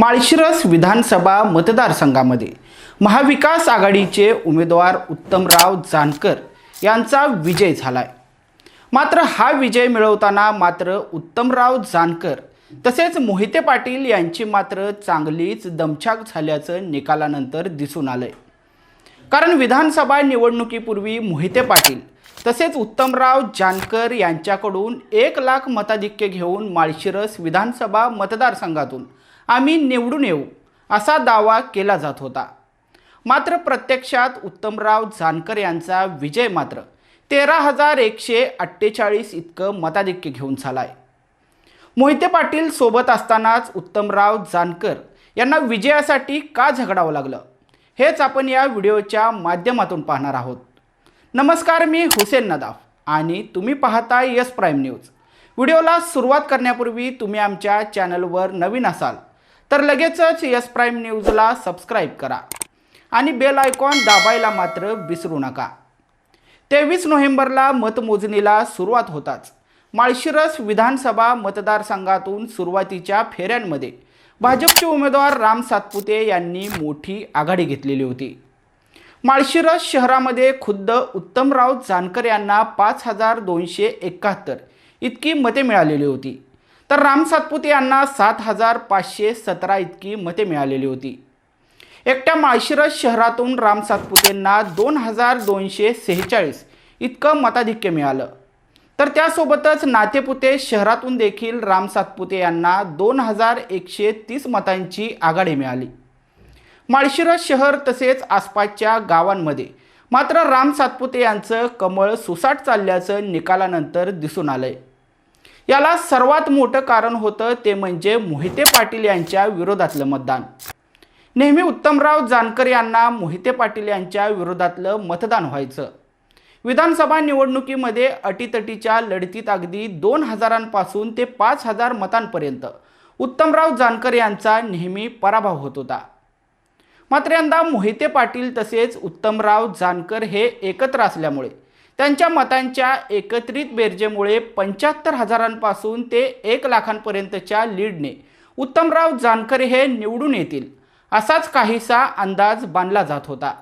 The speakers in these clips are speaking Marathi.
माळशिरस विधानसभा मतदारसंघामध्ये. महाविकास आघाडीचे उमेदवार उत्तमराव जानकर यांचा विजय झाला आहे मात्र हा विजय मिळवताना मात्र उत्तमराव जानकर तसेच मोहिते पाटील यांची मात्र चांगलीच दमछाक झाल्याचं निकालानंतर दिसून आलं आहे कारण विधानसभा निवडणुकीपूर्वी मोहिते पाटील तसेच उत्तमराव जानकर यांच्याकडून एक लाख मताधिक्य घेऊन माळशिरस विधानसभा मतदारसंघातून आम्ही निवडून येऊ असा दावा केला जात होता. मात्र प्रत्यक्षात उत्तमराव जानकर यांचा विजय मात्र तेरा हजार एकशे अठ्ठेचाळीस इतकं मताधिक्य घेऊन झाला आहे मोहिते पाटील सोबत असतानाच उत्तमराव जानकर यांना विजयासाठी का झगडावं लागलं? हेच आपण या व्हिडिओच्या माध्यमातून पाहणार आहोत. नमस्कार मी हुसेन नदाफ आणि तुम्ही पाहता यस प्राईम न्यूज. व्हिडिओला सुरुवात करण्यापूर्वी तुम्ही आमच्या चॅनलवर नवीन असाल तर लगेचच यस प्राईम न्यूजला सबस्क्राईब करा आणि बेल आयकॉन दाबायला मात्र विसरू नका. तेवीस नोव्हेंबरला मतमोजणीला सुरुवात होताच. माळशिरस विधानसभा मतदारसंघातून सुरुवातीच्या फेऱ्यांमध्ये भाजपचे उमेदवार राम सातपुते यांनी मोठी आघाडी घेतलेली होती. माळशिरस शहरामध्ये खुद्द उत्तमराव जानकर यांना पाच हजार दोनशे एकाहत्तर इतकी मते मिळालेली होती. तर राम सातपुते यांना सात हजार पाचशे सतरा इतकी मते मिळालेली होती. एकट्या माळशिरस शहरातून राम सातपुतेंना दोन हजार दोनशे सेहेचाळीस इतकं मताधिक्य मिळालं. तर त्यासोबतच नातेपुते शहरातून देखील राम सातपुते यांना दोन हजार एकशे तीस मतांची आघाडी मिळाली. माळशिरस शहर तसेच आसपासच्या गावांमध्ये. मात्र राम सातपुते यांचं कमळ सुसाट चालल्याचं निकालानंतर दिसून आलंय. याला सर्वात मोठं कारण होतं ते म्हणजे मोहिते पाटील यांच्या विरोधातलं मतदान. नेहमी उत्तमराव जानकर यांना मोहिते पाटील यांच्या विरोधातलं मतदान व्हायचं. विधानसभा निवडणुकीमध्ये अटीतटीच्या लढतीत अगदी दोन हजारांपासून ते पाच हजार मतांपर्यंत उत्तमराव जानकर यांचा नेहमी पराभव होत होता. मात्र यंदा मोहिते पाटील तसेच उत्तमराव जानकर हे एकत्र असल्यामुळे त्यांच्या मतांच्या एकत्रित बेरजेमुळे पंच्याहत्तर हजारांपासून ते एक लाखांपर्यंतच्या लीडने उत्तमराव जानकर हे निवडून येतील असाच काहीसा अंदाज बांधला जात होता.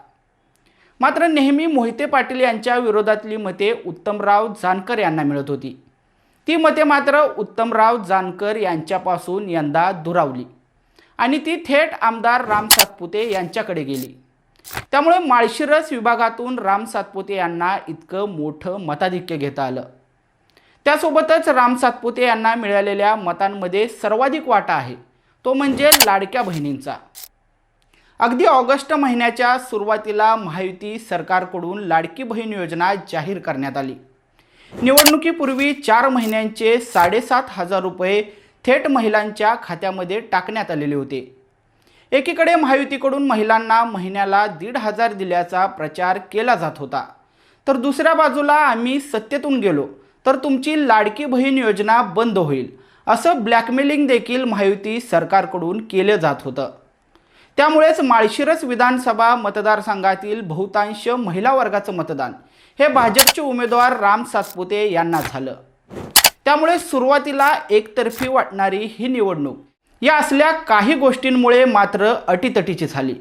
मात्र नेहमी मोहिते पाटील यांच्या विरोधातली मते उत्तमराव जानकर यांना मिळत होती. ती मते मात्र उत्तमराव जानकर यांच्यापासून यंदा दुरावली. आणि ती थेट आमदार राम सातपुते यांच्याकडे गेली. त्यामुळे माळशिरस विभागातून राम सातपुते यांना इतकं मोठं मताधिक्य घेता आलं. त्यासोबतच राम सातपुते यांना मिळालेल्या मतांमध्ये सर्वाधिक वाटा आहे. तो म्हणजे लाडक्या बहिणींचा. अगदी ऑगस्ट महिन्याच्या सुरुवातीला महायुती सरकारकडून लाडकी बहीण योजना जाहीर करण्यात आली. निवडणुकीपूर्वी चार महिन्यांचे साडेसात हजार रुपये थेट महिलांच्या खात्यामध्ये टाकण्यात आलेले होते. एकीकडे महायुतीकडून महिलांना महिन्याला दीड हजार दिल्याचा प्रचार केला जात होता. तर दुसऱ्या बाजूला आम्ही सत्तेतून गेलो तर तुमची लाडकी बहीण योजना बंद होईल असं ब्लॅकमेलिंग देखील महायुती सरकारकडून केलं जात होतं. त्यामुळेच माळशिरस विधानसभा मतदारसंघातील बहुतांश महिला वर्गाचं मतदान हे भाजपचे उमेदवार राम सातपुते यांना झालं. त्यामुळे सुरुवातीला एकतर्फी वाटणारी ही निवडणूक. या असल्या काही गोष्टींमुळे मात्र अटीतटीची झाली.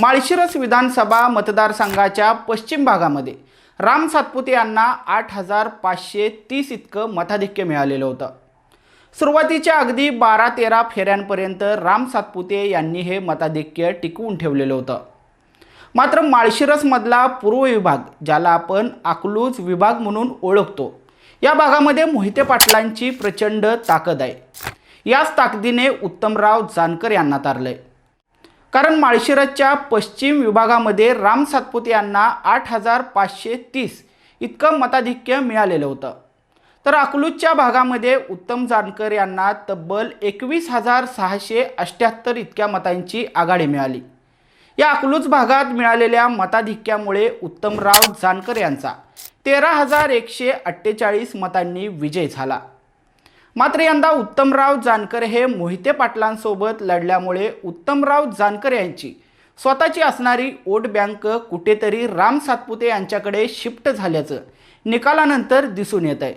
माळशिरस विधानसभा मतदारसंघाच्या पश्चिम भागामध्ये राम सातपुते यांना आठ हजार पाचशे तीस इतकं मताधिक्य मिळालेलं होतं. सुरुवातीच्या अगदी बारा तेरा फेऱ्यांपर्यंत राम सातपुते यांनी हे मताधिक्य टिकवून ठेवलेलं होतं. मात्र माळशिरसमधला पूर्व विभाग ज्याला आपण अकलूज विभाग म्हणून ओळखतो या भागामध्ये मोहिते पाटलांची प्रचंड ताकद आहे. याच ताकदीने उत्तमराव जानकर यांना तारलं आहे कारण माळशिरसच्या पश्चिम विभागामध्ये राम सातपुते यांना आठ हजार पाचशे तीस इतकं मताधिक्य मिळालेलं होतं. तर अकलूजच्या भागामध्ये उत्तम जानकर यांना तब्बल एकवीस हजार सहाशे अठ्ठ्याहत्तर इतक्या मतांची आघाडी मिळाली. या अकलूज भागात मिळालेल्या मताधिक्यामुळे उत्तमराव जानकर यांचा तेरा हजार एकशे अठ्ठेचाळीस मतांनी विजय झाला. मात्र यंदा उत्तमराव जानकर हे मोहिते पाटलांसोबत लढल्यामुळे उत्तमराव जानकर यांची स्वतःची असणारी वोट बँक कुठेतरी राम सातपुते यांच्याकडे शिफ्ट झाल्याचं निकालानंतर दिसून येत आहे